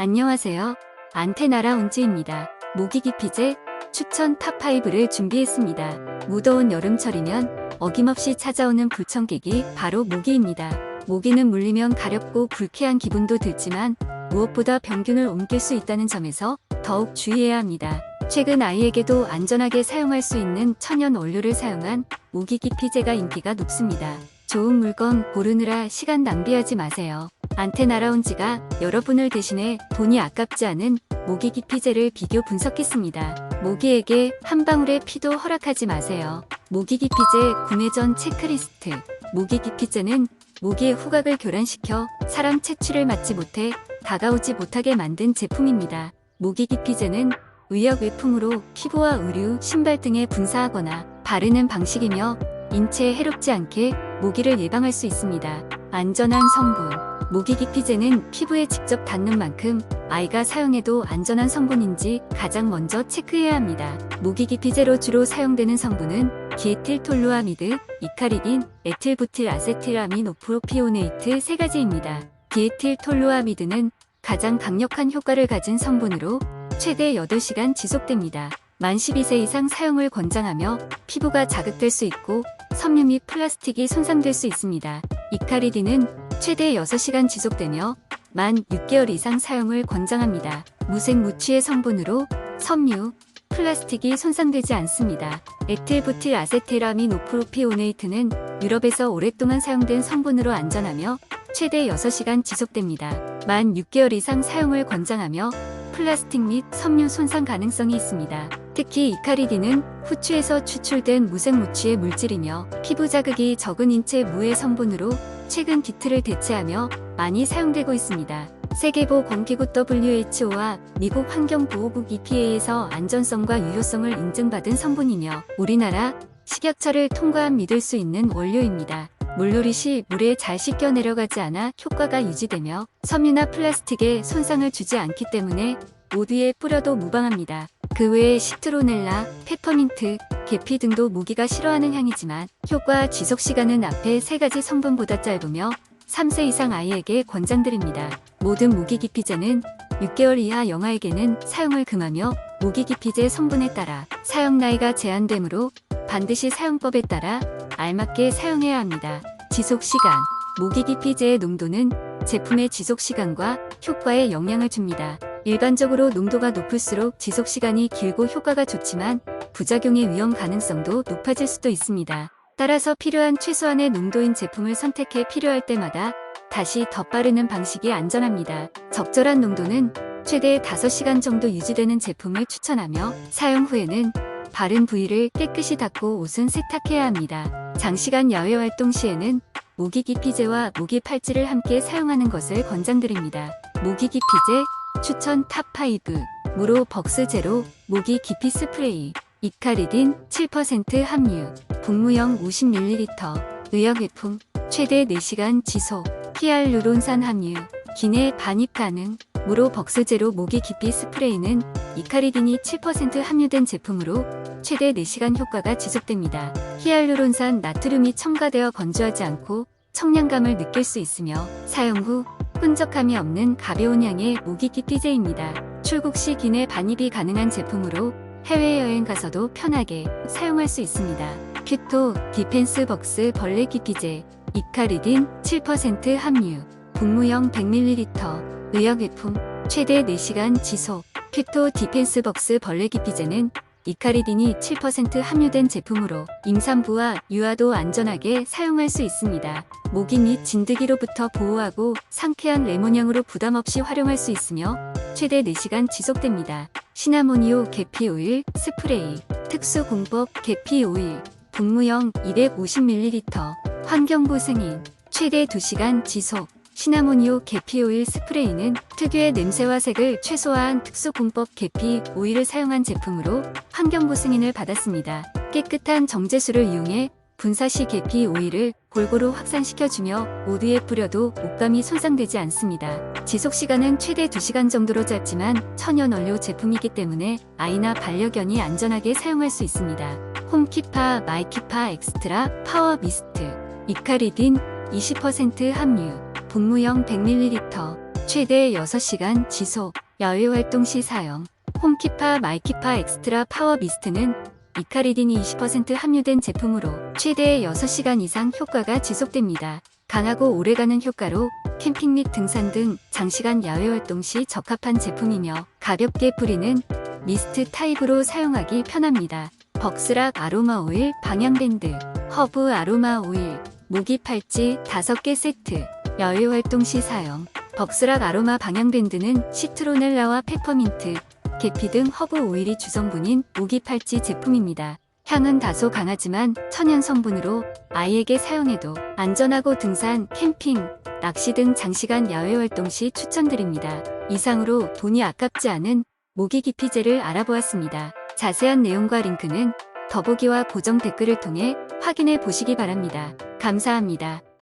안녕하세요. 안테나라 운지입니다. 모기 기 피제 추천 탑5를 준비했습니다. 무더운 여름철이면 어김없이 찾아오는 불청객이 바로 모기입니다. 모기는 물리면 가렵고 불쾌한 기분도 들지만 무엇보다 병균을 옮길 수 있다는 점에서 더욱 주의해야 합니다. 최근 아이에게도 안전하게 사용할 수 있는 천연 원료를 사용한 모기 기 피제가 인기가 높습니다. 좋은 물건 고르느라 시간 낭비하지 마세요. 안테 나라운지가 여러분을 대신해 돈이 아깝지 않은 모기 기 피제를 비교 분석했습니다. 모기에게 한 방울의 피도 허락하지 마세요. 모기 기 피제 구매 전 체크리스트. 모기 기 피제는 모기의 후각을 교란시켜 사람 채취를 맡지 못해 다가오지 못하게 만든 제품입니다. 모기 기 피제는 의약 외풍으로 피부와 의류, 신발 등에 분사하거나 바르는 방식이며 인체에 해롭지 않게 모기를 예방할 수 있습니다. 안전한 성분. 모기기 피제는 피부에 직접 닿는 만큼 아이가 사용해도 안전한 성분인지 가장 먼저 체크해야 합니다. 모기기 피제로 주로 사용되는 성분은 디에틸톨루아미드, 이카리딘, 에틸부틸 아세틸아민 오프로피오네이트 세 가지입니다. 디에틸톨루아미드는 가장 강력한 효과를 가진 성분으로 최대 8시간 지속됩니다. 만 12세 이상 사용을 권장하며 피부가 자극될 수 있고 섬유 및 플라스틱이 손상될 수 있습니다. 이카리딘은 최대 6시간 지속되며 만 6개월 이상 사용을 권장합니다. 무색 무취의 성분으로 섬유, 플라스틱이 손상되지 않습니다. 에틸부틸 아세테라민 오프로피오네이트는 유럽에서 오랫동안 사용된 성분으로 안전하며 최대 6시간 지속됩니다. 만 6개월 이상 사용을 권장하며 플라스틱 및 섬유 손상 가능성이 있습니다. 특히 이카리딘은 후추에서 추출된 무색무취의 물질이며 피부 자극이 적은 인체 무해 성분으로 최근 디트를 대체하며 많이 사용되고 있습니다. 세계보건기구 WHO와 미국 환경보호국 EPA에서 안전성과 유효성을 인증받은 성분이며 우리나라 식약처를 통과한 믿을 수 있는 원료입니다. 물놀이 시 물에 잘 씻겨 내려가지 않아 효과가 유지되며 섬유나 플라스틱에 손상을 주지 않기 때문에 옷 위에 뿌려도 무방합니다. 그 외에 시트로넬라, 페퍼민트, 계피 등도 모기가 싫어하는 향이지만 효과 지속 시간은 앞에 세 가지 성분보다 짧으며 3세 이상 아이에게 권장드립니다. 모든 모기기피제는 6개월 이하 영아에게는 사용을 금하며 모기기피제 성분에 따라 사용 나이가 제한되므로 반드시 사용법에 따라 알맞게 사용해야 합니다. 지속 시간 모기기피제의 농도는 제품의 지속 시간과 효과에 영향을 줍니다. 일반적으로 농도가 높을수록 지속 시간이 길고 효과가 좋지만 부작용의 위험 가능성도 높아질 수도 있습니다. 따라서 필요한 최소한의 농도인 제품을 선택해 필요할 때마다 다시 덧바르는 방식이 안전합니다. 적절한 농도는 최대 5시간 정도 유지되는 제품을 추천하며 사용 후에는 바른 부위를 깨끗이 닦고 옷은 세탁해야 합니다. 장시간 야외 활동 시에는 모기 기피제와 모기 팔찌를 함께 사용하는 것을 권장드립니다. 모기 기피제 추천 탑5 무로 벅스 제로 모기 기피 스프레이. 이카리딘 7% 함유. 분무형 50ml 의약외품. 최대 4시간 지속. 히알루론산 함유. 기내 반입 가능. 무로 벅스 제로 모기 기피 스프레이는 이카리딘이 7% 함유된 제품으로 최대 4시간 효과가 지속됩니다. 히알루론산 나트륨이 첨가되어 건조하지 않고 청량감을 느낄 수 있으며 사용 후 끈적함이 없는 가벼운 향의 모기기 피제입니다. 출국 시 기내 반입이 가능한 제품으로 해외여행 가서도 편하게 사용할 수 있습니다. 큐토 디펜스 벅스 벌레 기피제 이카리딘 7% 함유 분무형 100ml 의약외품 최대 4시간 지속 큐토 디펜스 벅스 벌레 기피제는 이카리딘이 7% 함유된 제품으로 임산부와 유아도 안전하게 사용할 수 있습니다. 모기 및 진드기로부터 보호하고 상쾌한 레몬향으로 부담없이 활용할 수 있으며 최대 4시간 지속됩니다. 시나모니오 계피 오일 스프레이 특수 공법 계피 오일 분무형 250ml 환경부 승인 최대 2시간 지속 시나모니오 계피 오일 스프레이는 특유의 냄새와 색을 최소화한 특수 공법 계피 오일을 사용한 제품으로 환경부 승인을 받았습니다. 깨끗한 정제수를 이용해 분사 시 계피 오일을 골고루 확산시켜주며 옷 위에 뿌려도 옷감이 손상되지 않습니다. 지속 시간은 최대 2시간 정도로 짧지만 천연 원료 제품이기 때문에 아이나 반려견이 안전하게 사용할 수 있습니다. 홈키파 마이키파 엑스트라 파워 미스트 이카리딘 20% 함유 분무형 100ml 최대 6시간 지속, 야외 활동 시 사용. 홈키파 마이키파 엑스트라 파워 미스트는 이카리딘이 20% 함유된 제품으로 최대 6시간 이상 효과가 지속됩니다. 강하고 오래가는 효과로 캠핑 및 등산 등 장시간 야외 활동 시 적합한 제품이며 가볍게 뿌리는 미스트 타입으로 사용하기 편합니다. 벅스락 아로마 오일 방향밴드, 허브 아로마 오일, 모기 팔찌 5개 세트, 야외 활동 시 사용. 벅스락 아로마 방향밴드는 시트로넬라와 페퍼민트, 계피 등 허브 오일이 주성분인 모기 팔찌 제품입니다. 향은 다소 강하지만 천연 성분으로 아이에게 사용해도 안전하고 등산, 캠핑, 낚시 등 장시간 야외 활동 시 추천드립니다. 이상으로 돈이 아깝지 않은 모기 기피제를 알아보았습니다. 자세한 내용과 링크는 더보기와 고정 댓글을 통해 확인해 보시기 바랍니다. 감사합니다.